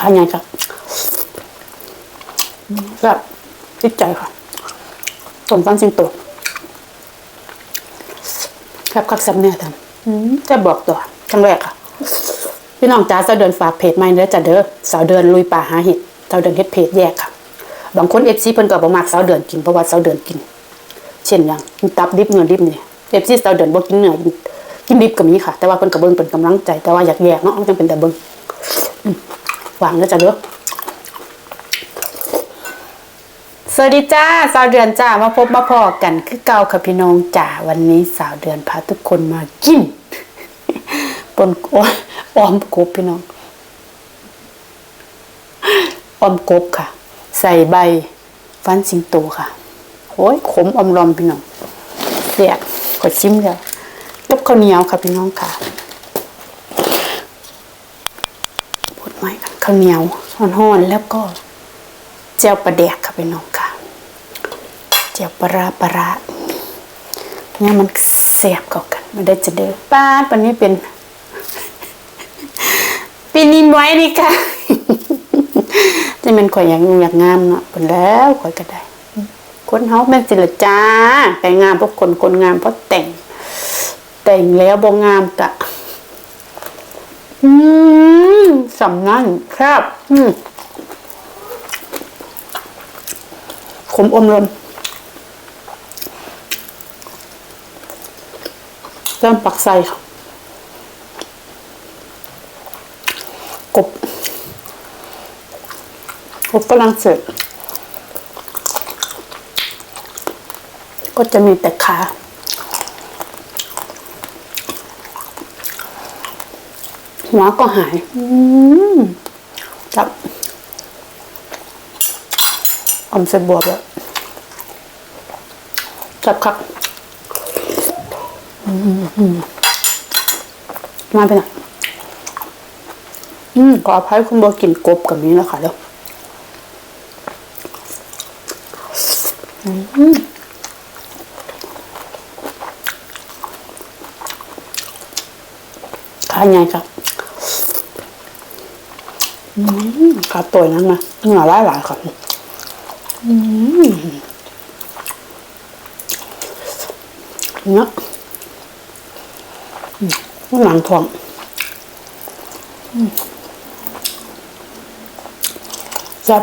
ทานไงครับแบบติดใจค่ะสมฟันสิงโตครับคักซับเนี่ยทำจะบอกตัวครั้งแรกค่ะ พี่น้องจ้าสาวเดือนฝากเพจใหม่เด้อจ้ะเด้อสาวเดือนลุยป่าหาเห็ดสาวเดือนเฮ็ดเพจแยกค่ะ บางคนเอฟซีเพิ่นก็บ่มักสาวเดือนกินเพราะว่าสาวเดือนกิน เช่นอย่างตับดิบเนื้อดิบนี่เอฟซีสาวเดือนบ่กินเนื้อกินดิบก็มีค่ะ แต่ว่าเพิ่นก็เบิ่งเป็นกำลังใจแต่ว่าอยากแยกเนาะจังเป็นแต่เบิ่งอืม วางเด้อจ้ะเด้อสวัสดีจ้าสาวเดือนจ้ามาพบมาพอกันคือเก่าค่ะพี่น้องจ้าวันนี้สาวเดือนพาทุกคนมากินปนอ้อมกบพี่น้องออมกบค่ะ ใส่ใบฟันสิงโตค่ะโอ้ยขมอมรอมพี่น้องเสียบกดชิมแล้วยกข้าวเหนียวค่ะพี่น้องค่ะพูดไม้กัน ข้าวเหนียวห่อนๆแล้วก็เจียวปลาแดกค่ะพี่น้องค่ะเจียวปลาปลาเนี่ยมันแสบเข้ากันไม่ได้จะเด้อป้าดวันนี้เป็นปีนี้ไว้นี่ค่ะจะเป็นข่อยอยากอยากงามเนาะเป็นแล้วข่อยก็ได้ คนเฮาแม่นสิลจ้าแต่งงามเพราะคนคนงามเพราะแต่ง แต่งแล้วบ่งามกะ อืมสำนั่นครับ อืมขมอมลมเริ่มปักใส่ค่ะกบกบกำลังเสร็จก็จะมีแต่ขา หัวก็หายอืมจับอมเสร็จบวบแล้วจับครับอืมมาไปหน่อยอืมขออภัยคุณบอกินกบกับนี้แล้วค่ะเดี๋ยวอืมขาใหญ่ครับอืม ขาตัวนั้นนะเหงื่อไหลหลายครับเนาะหนังทองจับ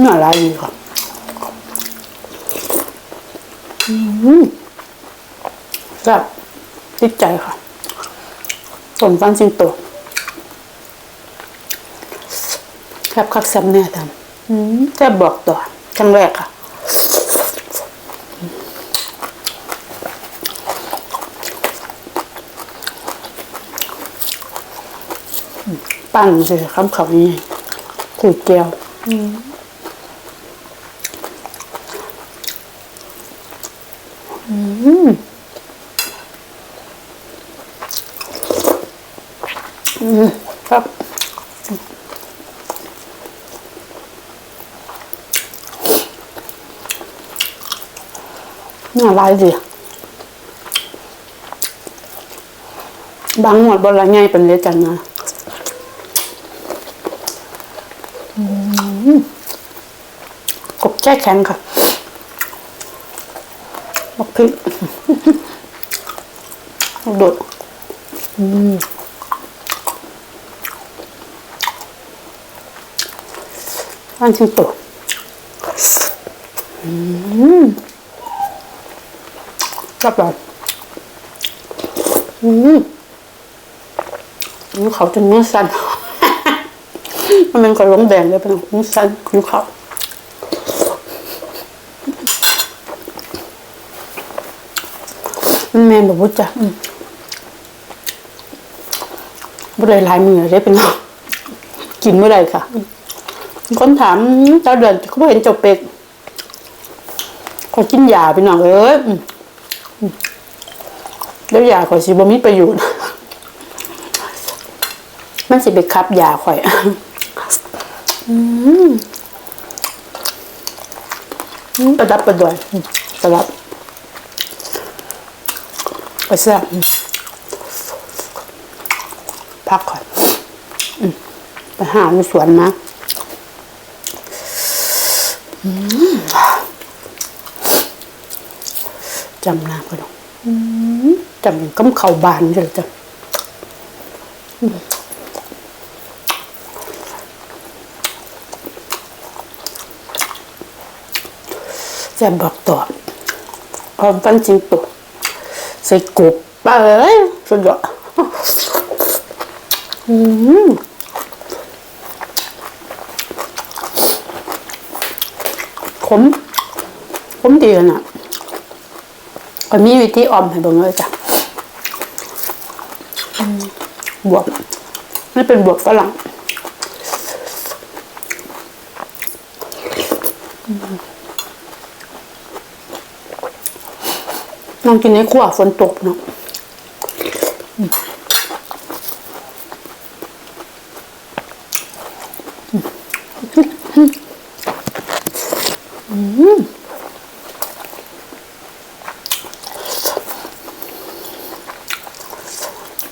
หน่ารักดีค่ะอืม จับติดใจค่ะสมฟันสิงโตแคบคักแซมเนี่ยทำอืมแค่บอกต่อครั้งแรกค่ะปั้นสิคำเขานี่คุยแก้วอืม ครับน่ารักดีบางหมดบนละไงเป็นเล็กกันนะกบแช่แข็งค่ะบักพริกโดด อืม อันชิมตัวอืมรับรองอืมนี่เขาจะเนื้อสั่นมันเป็นกระล้มแดงเลยเป็นเนื้อสั่นคือเขาแม่บอกว่าจะบ่ได้หลายมือได้เป็นเนาะกินเมื่อไรค่ะ คนถามเจ้าเดือนเขาเห็นจบเป็กขอกินยาไปหน่อยเอ้ยอืมอืมแล้วยาข่อยสิบ่มีประโยชน์ มันสิไปคับยาข่อยอืมประดับประดอยประดับไปแซ่บพักก่อนไปหาในสวนมา จำน้ำก็ดองอืมจำอย่างกำเข่าบานเลยจ้ะอืมแซ่บอกต่อพร้อมฟันจริงตัวใส่กบไปเลยสุดยอดอืม มขมดีเลยน่ะก็มีวิธีออมให้เบิ่งเลยจ้ะบวบนี่เป็นบวบฝรั่งน้องกินในครัวฝนตกเนาะ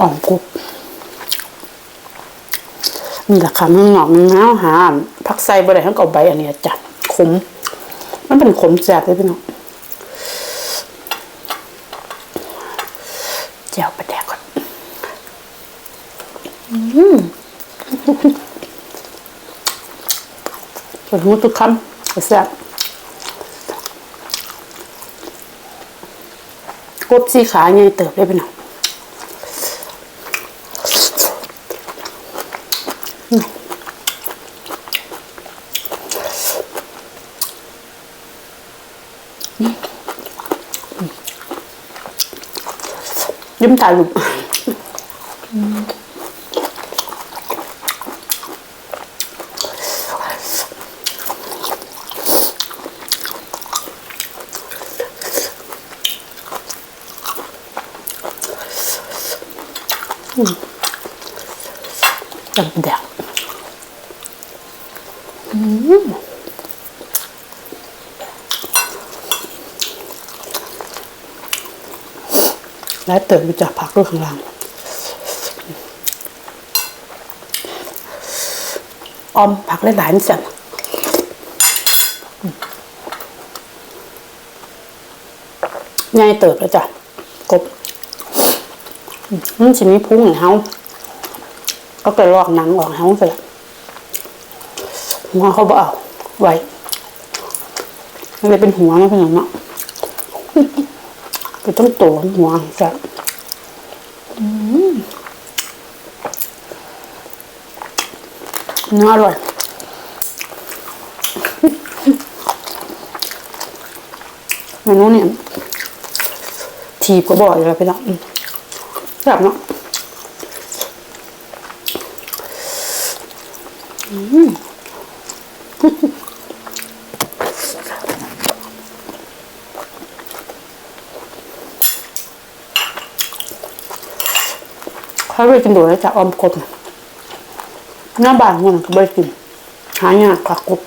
อ่องกุบนี่แหละค่ะมันหอมมันน้าหาผักไส้บะไรทั้งกับใบอันนี้จ้ะขม มันเป็นขมแสบเลยพี่น้องเจียวปลาแดกก่อนอืมส่วนหูทุกคำแซ่บกบสีขาไงเติบได้พี่น้อง ยิ้มตาลุกจัง และเติมไปจากผักด้วยข้างล่างออมผักหลายๆนี่สั่นง่ายเติบแล้วจ้ะกบอืมมันจะมีพุงของเฮาก็ไปลอกหนังออกเฮาเสร็จหัวเขาบอเอาไว้มันเลยเป็นหัวนะพี่น้องเนาะ ก็ต้องโตหัวจ้ะอืมเนื้ออร่อยเมนูเนี่ยทีบก็บ่อยเลยพี่น้องอืมแบบเนาะ เขาไปกินดูแล้วจะออมกบหน้าบานมันก็ไปกินหายากค่ะกบ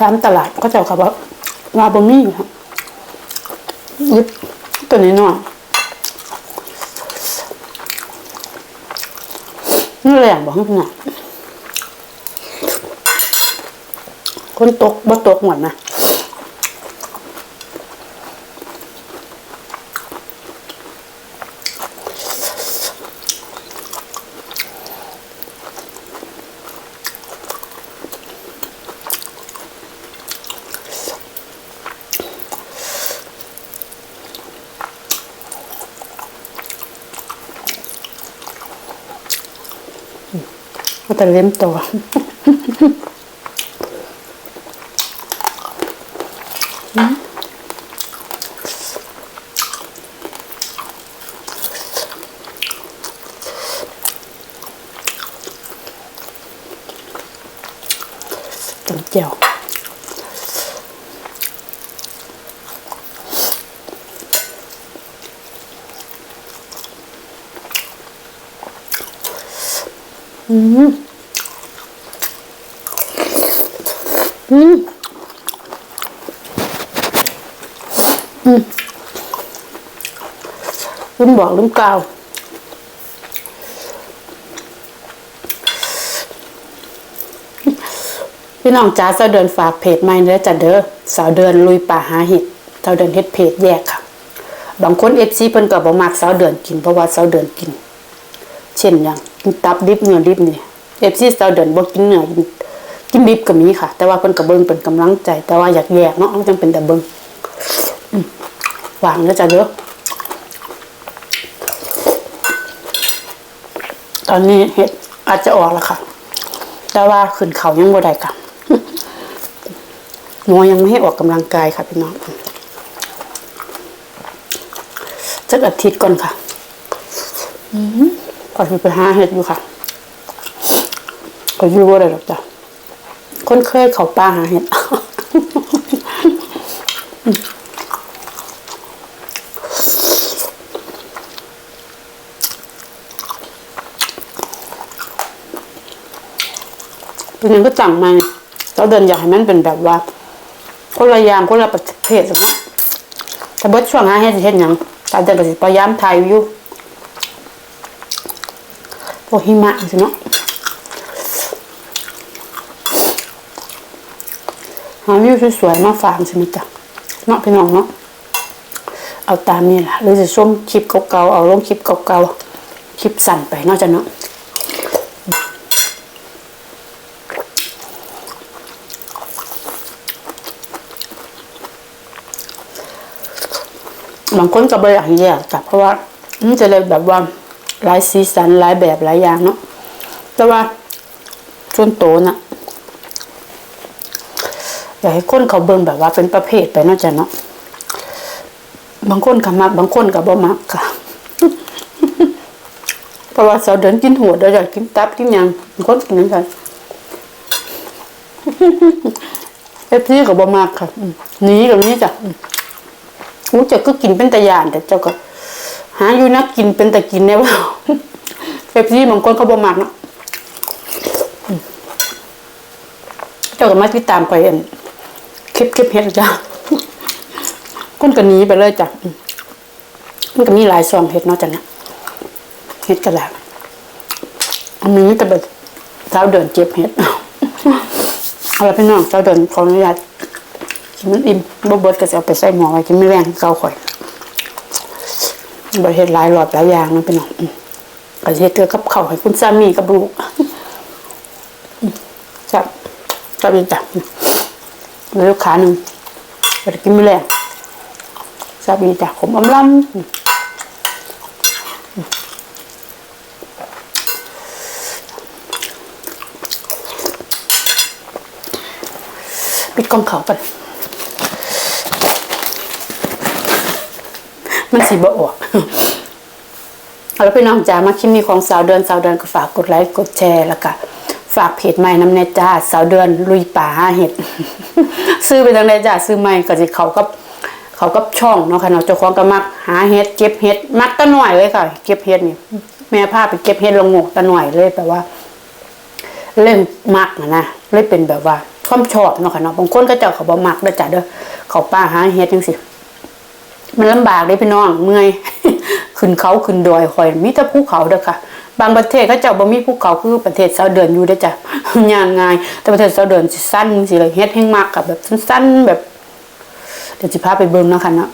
ตามตลาดก็จะกับว่าวาบะมี่ครับยิบตัวนี้หน่อยนี่แหละบอกให้พี่หน่อยคนตกบ่ตกหมดนะ ก็จะเล่มตัวอืมเจียว อืมอืมลืมบอกลืมกล่าวพี่น้องจ้าสาวเดินฝากเพจใหม่เด้อจ้ะเด้อสาวเดินลุยป่าหาเห็ดสาวเดินเฮ็ดเพจแยกค่ะ บางคนเอฟซีเพิ่นก็บ่มักสาวเดินกินเพราะว่าสาวเดินกิน เช่นอย่าง กินตับดิบเนื้อดิบนี่เอฟซีสาวเดินบ่กินเนื้อกินดิบก็มีค่ะ แต่ว่าเพิ่นก็เบิ่งเป็นกำลังใจ แต่ว่าอยากแยกเนาะจังเป็นแต่เบิ่งอืมหวานเด้อจ้ะเด้อตอนนี้เห็ดอาจจะออกแล้วค่ะ แต่ว่าขึ้นเขายังบ่ได้ค่ะหมอยังไม่ให้ออกกำลังกายค่ะพี่น้องสักอาทิตย์ก่อนค่ะ อืม ก่อนที่ไปหาเห็ดอยู่ค่ะก็อยู่บ่ได้หรอกจ้ะคนเคยเขาป่าหาเห็ดเป็นยังก็จังมาเราเดินอยากให้มันเป็นแบบว่าคนละย่างคนละประเภทสักนะแต่เบิดช่วงหาเฮ็ดเฮ็ดยังตาเดินก็สิพยายามถ่ายวิวพว กหิมะสิเนาะหาวิวสวยๆมาฝากใช่ไหมจ๊ะเนาะพี่น้องเนาะเอาตามนี่แหละหรือจะชมคลิปเก่าๆเอาลงคลิปเก่าๆคลิปสั่นไปนอกจากเนาะบางคนก็บริอยากแยกจ้ะเพราะว่ามันจะเลยแบบว่า หลายสีสันหลายแบบหลายอย่างเนาะแต่ว่าส่วนโตวน่ะอยากให้คนเขาเบิ่งแบบว่าเป็นประเภทไปนาะจ้ะเนาะบางคนก็มักบางคนก็บ่มักค่ะเพราะว่าสาวเดินกินหัวเดี๋ยวอยากกินตับกินยังบางคนกินนั่นกันเอฟซีก็บ่มักค่ะหนีกับนี้จ้ะอืมหูเจ้าก็กินเป็นตะยานแต่เจ้าก็ หาอยู่นักกินเป็นแต่กินแน่ว่าเฟปซี่บางคนเขาบ่มักเนาะเจ้าก็มาติดตามไปอันคลิปคลิปเฮ็ดจ้ะคนก็หนีไปเลยจ้ะมันก็มีหลายซองเฮ็ดเนาะจ้ะเนี่ยเฮ็ดก็แล้วอันนี้แต่แบบเท้าเดินเจ็บเฮ็ดเอาละพี่น้องเท้าเดินขออนุญาตกินมันอิ่มบ่เบิดก็จะเอาไปใส่หม้อไว้กินไม่แรงเก่าข่อย บ่เฮ็ดหลายรอบหลายอย่างนะพี่น้องอืมก็สิเฮ็ดเทื่อกับเข้าให้คุณสามีกับลูกจับจับอีกจ้ะมแล้วขาหนึ่งได้กินไม่แรงจับอีกจ้ะขมอำลำปิดกล้องเขาก่อน มันสีบออกเอาแล้วพี่น้องจ๋ามาคลิปนี้ของสาวเดือนสาวเดือนก็ฝากกดไลค์กดแชร์แล้วก็ฝากเพจใหม่น้ำแน่จ้าสาวเดือนลุยป่าหาเห็ดซื้อไปทางใดจ้าซื้อใหม่ก็สิเขากับเขากับช่องเนาะค่ะเนาะเจ้าของก็มักหาเห็ดเก็บเห็ดมักตะหน่อยเลยค่ะ เก็บเห็ดนี่แม่พาไปเก็บเห็ดลงหมกตะหน่อยเลยแปลว่า เล่นมักนะนะเลยเป็นแบบว่าความชอบเนาะค่ะเนาะบางคนก็เจ้าเขาบ่มักเด้อจ้ะเด้อเขาป่าหาเห็ดจังซี่ มันลำบากเลยพี่น้องเมื่อยขึ้นเขาขึ้นดอยคอยมีแต่ภูเขาเด้อค่ะ บางประเทศเขาเจ้าบ่มีภูเขาคือประเทศเซาเดือนอยู่เด้จ้ะย่างง่าย แต่ประเทศเซาเดือนสิสั้นสิเลยเฮ็ดแห้งมากกับแบบสั้นๆแบบเดี๋ยวสิพาไปเบิ่งนะคะเนาะ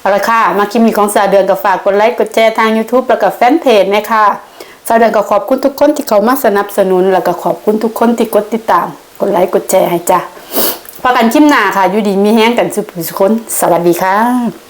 เอาละค่ะ มาคลิปนี้ของสาเดือนก็ฝากกดไลค์กดแชร์ทาง YouTube แล้วก็แฟนเพจนะคะสาเดือนก็ขอบคุณทุกคนที่เขามาสนับสนุน แล้วก็ขอบคุณทุกคนที่กดติดตาม กดไลค์กดแชร์ให้จ้ะพอกันคลิปหน้าค่ะ อยู่ดีมีแห้งกันสุขสุขคน สวัสดีค่ะ